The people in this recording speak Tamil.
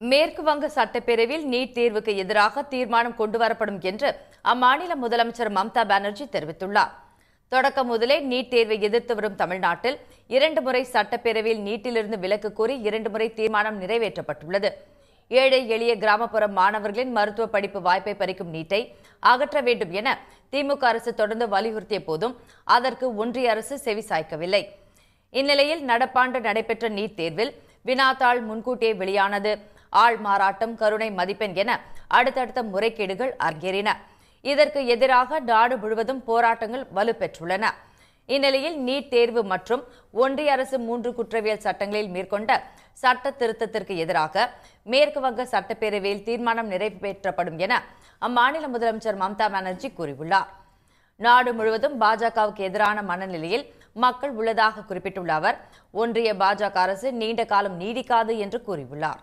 மேற்கு வங்க சட்டப்பேரவையில் நீட் தேர்வுக்கு எதிராக தீர்மானம் கொண்டுவரப்படும் என்று அம்மாநில முதலமைச்சர் மம்தா பானர்ஜி தெரிவித்துள்ளார். தொடக்கம் முதலே நீட் தேர்வை எதிர்த்து வரும் தமிழ்நாட்டில் இரண்டு முறை சட்டப்பேரவையில் நீட்டிலிருந்து விலக்கு கோரி இரண்டு முறை தீர்மானம் நிறைவேற்றப்பட்டுள்ளது. ஏழை எளிய கிராமப்புற மாணவர்களின் மருத்துவ படிப்பு வாய்ப்பை பறிக்கும் நீட்டை அகற்ற வேண்டும் என திமுக அரசு தொடர்ந்து வலியுறுத்திய போதும் அதற்கு ஒன்றிய அரசு செவி சாய்க்கவில்லை. இந்நிலையில் நடப்பாண்டு நடைபெற்ற நீட் தேர்வில் வினாத்தாள் முன்கூட்டியே வெளியானது. ஆள் மாறாட்டம் கருணை மதிப்பெண் என அடுத்தடுத்த முறைகேடுகள் அரங்கேறின. இதற்கு எதிராக நாடு முழுவதும் போராட்டங்கள் வலுப்பெற்றுள்ளன. இந்நிலையில் நீட் தேர்வு மற்றும் ஒன்றிய அரசு மூன்று குற்றவியல் சட்டங்களில் மேற்கொண்ட சட்ட திருத்தத்திற்கு எதிராக மேற்கு வங்க சட்டப்பேரவையில் தீர்மானம் நிறைவேற்றப்படும் என அம்மாநில முதலமைச்சர் மம்தா பானர்ஜி கூறியுள்ளார். நாடு முழுவதும் பாஜகவுக்கு எதிரான மனநிலையில் மக்கள் உள்ளதாக குறிப்பிட்டுள்ள அவர் ஒன்றிய பாஜக அரசு நீண்ட காலம் நீடிக்காது என்று கூறியுள்ளார்.